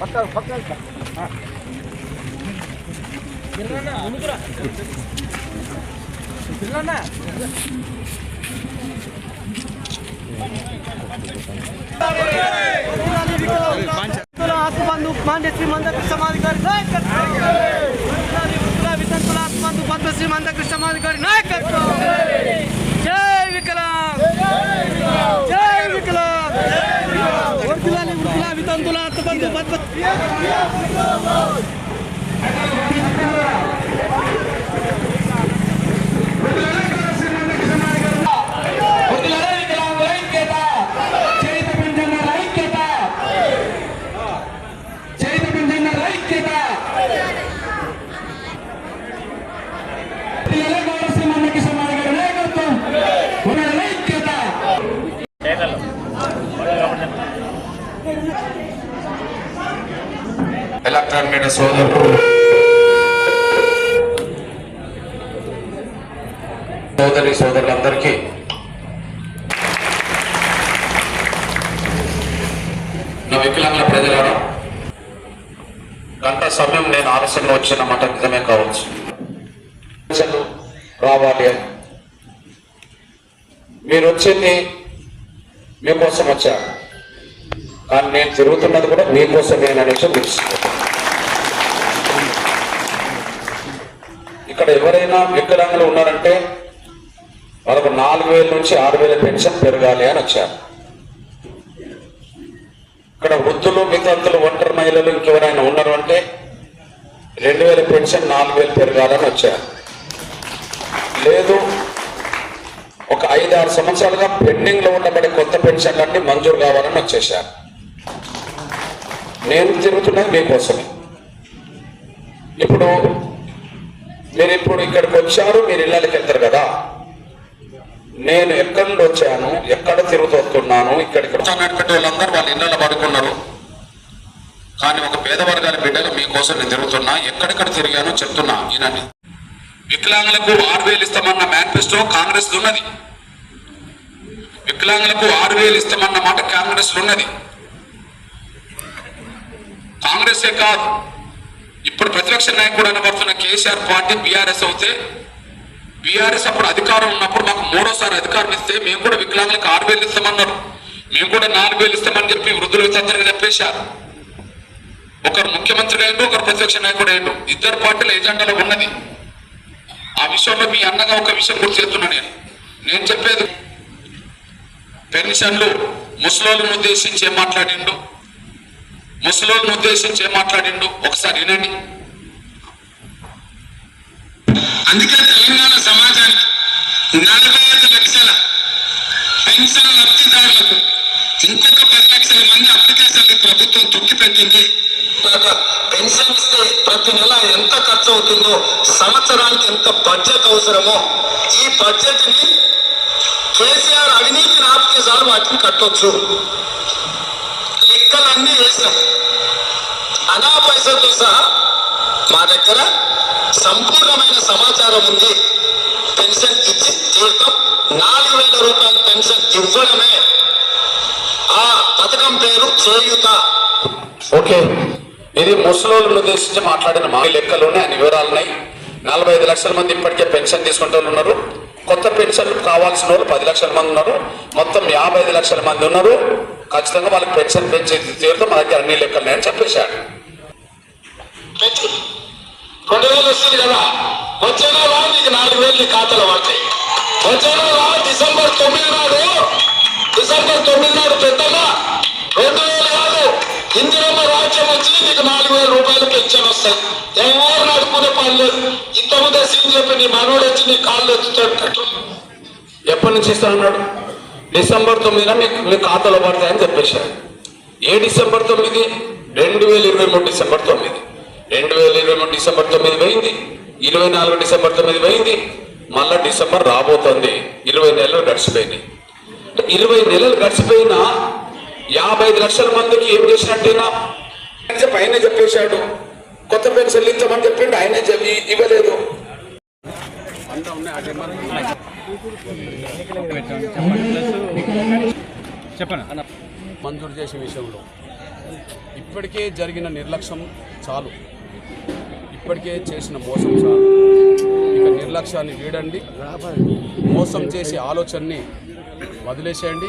పక్క పక్క ఆత్మబంధు మాన్య శ్రీమంత కృష్ణమాధికారి నాయకత్వం వితంతుల ఆత్మబంధు పద్మ శ్రీమంత కృష్ణమాధికారి నాయకత్వం వృద్ధుల వితంతుల ఆత్మబంధు పద్మ ఎలక్ట్రాన్ మీడియా సోదరులు సోదరి సోదరులందరికీ. నా వికలాంగుల ప్రజలను గంట సమయం నేను ఆలస్యంగా వచ్చిన మాట నిజమే కావచ్చు. ప్రజలు రావాలి అని. మీరు వచ్చింది మీకోసం వచ్చారు. కానీ నేను తిరుగుతున్నది కూడా మీకోసమే అనే విషయం ఇక్కడ ఎవరైనా వికలాంగులు ఉన్నారంటే వాళ్ళకు నాలుగు వేల నుంచి ఆరు వేల పెన్షన్ పెరగాలి అని వచ్చారు. ఇక్కడ వృద్ధులు వితంతులు ఒంటరి మహిళలు ఇంకెవరైనా ఉన్నారు అంటే రెండు వేల పెన్షన్ నాలుగు వేలు పెరగాలని వచ్చారు. లేదు ఒక ఐదు ఆరు సంవత్సరాలుగా పెండింగ్లో ఉండబడే కొత్త పెన్షన్లన్నీ మంజూరు కావాలని వచ్చేసారు నేను జరుగుతున్నాయి మీకోసమే. ఇప్పుడు మీరు ఇప్పుడు ఇక్కడికి వచ్చారు మీరు ఇళ్ళకి వెళ్తారు కదా. నేను ఎక్కడి నుండి వచ్చాను ఎక్కడ తిరుగుతున్నాను ఇక్కడికి వచ్చానటువంటి వాళ్ళందరూ వాళ్ళ ఇళ్ళలో పడుకున్నారు. కానీ ఒక పేద వర్గాల బిడ్డలు మీకోసం నేను తిరుగుతున్నా ఎక్కడెక్కడ తిరిగానో చెప్తున్నా ఈయనని వికలాంగులకు ఆరు వేలు ఇస్తామన్న మేనిఫెస్టో కాంగ్రెస్ ఉన్నది. వికలాంగులకు ఆరు వేలు ఇస్తామన్న మాట కాంగ్రెస్ ఉన్నది. కాంగ్రెసే కాదు. ఇప్పుడు ప్రతిపక్ష నాయకుడు అనబడుతున్న కేసీఆర్ పార్టీ బీఆర్ఎస్ అవుతే బీఆర్ఎస్ అప్పుడు అధికారం ఉన్నప్పుడు మాకు మూడోసారి అధికారం ఇస్తే మేము కూడా వికలాంగులకు ఆరు వేలు ఇస్తామన్నారు. మేము కూడా నాలుగు వేలు ఇస్తామని చెప్పి వృద్ధుల వితంతరికి చెప్పేశారు. ఒకరు ముఖ్యమంత్రి అయిండు ఒకరు ప్రతిపక్ష నాయకుడు అయిండు ఇద్దరు పార్టీల ఎజెండాలో ఉన్నది. ఆ విషయంలో మీ అన్నగా ఒక విషయం గుర్తు చేస్తున్నా నేను. నేను చెప్పేది పెన్షన్లు ముసలోళ్ళను ఉద్దేశించి ఏం మాట్లాడిండు? ముసలోని ఉద్దేశించి ఏం మాట్లాడిండు. ఒకసారి వినండి. అందుకే తెలంగాణ సమాజానికి నలభై ఐదు లక్షల పెన్షన్ లబ్ధిదారులకు ఇంకొక పది లక్షల మంది అప్లికేషన్లు ప్రభుత్వం తొక్కి పెట్టింది. పెన్షన్ ఇస్తే ప్రతి నెల ఎంత ఖర్చు అవుతుందో సంవత్సరానికి ఎంత బడ్జెట్ అవసరమో ఈ బడ్జెట్ని కేసీఆర్ అవినీతి ఆపితే చాలు వాటిని కట్టొచ్చు. అన్ని వేసాం అనా పైసలతో సహా మా దగ్గర సంపూర్ణమైన సమాచారం ఉంది. పెన్షన్ ఇచ్చి తీర్థం నాలుగు వేల రూపాయల పెన్షన్ ఇవ్వడమే. ఆ పథకం పేరు చేయుత. ఓకే. ఇది ముసలోళ్ళను ఉద్దేశించి మాట్లాడిన మా లెక్కలోనే అన్ని వివరాలు ఉన్నాయి. నలభై ఐదు లక్షల మంది ఇప్పటికే పెన్షన్ తీసుకుంటూ ఉన్నారు. కొత్త పెన్షన్లు కావాల్సిన వాళ్ళు పది లక్షల మంది ఉన్నారు. మొత్తం యాభై ఐదు లక్షల మంది ఉన్నారు. ఖచ్చితంగా వాళ్ళకి పెన్షన్ పెంచి తీరుతో మా దగ్గర అన్ని లెక్కలు ఉన్నాయని చెప్పేశాడు. పెంచు రెండు వేలు వస్తుంది కదా. వచ్చే నెల నీకు నాలుగు వేలు నీ ఖాతాలో పడతాయి. వచ్చే నెల డిసెంబర్ తొమ్మిది నాడు. డిసెంబర్ తొమ్మిది నాడు పెద్దగా రెండు వేలు కాదు. ఇందిరమ్మ రాజ్యం వచ్చి నీకు నాలుగు వేల రూపాయలు పెన్షన్ వస్తాయి. ఎవరు నడుపుకునే పని లేదు. ఇంతకుముందే సీన్ చెప్పి నీ మనోడు వచ్చి నీ కాళ్ళు ఎత్తుతాడు. ఎప్పటి నుంచి ఇస్తా ఉన్నాడు డిసెంబర్ తొమ్మిదిన మీకు మీ ఖాతాలో పడతాయని చెప్పేశారు. ఏ డిసెంబర్ తొమ్మిది? రెండు వేల ఇరవై మూడు డిసెంబర్ తొమ్మిది. రెండు వేల ఇరవై మూడు డిసెంబర్ తొమ్మిది పోయింది. ఇరవై నాలుగు డిసెంబర్ తొమ్మిది పోయింది. మళ్ళా డిసెంబర్ రాబోతోంది. ఇరవై నెలలు గడిచిపోయినాయి. ఇరవై నెలలు గడిచిపోయినా యాభై ఐదు లక్షల మందికి ఏం చేసినట్టేనా? చెప్పి ఆయనే చెప్పేశాడు. కొత్త పెన్షన్లు ఇస్తామని చెప్పిండు. ఆయనే చెప్పి చెప్పండి. మంజూరు చేసే విషయంలో. ఇప్పటికే జరిగిన నిర్లక్ష్యం చాలు. ఇప్పటికే చేసిన మోసం చాలు. ఇక నిర్లక్ష్యాన్ని వీడండి. మోసం చేసే ఆలోచనని వదిలేసేయండి.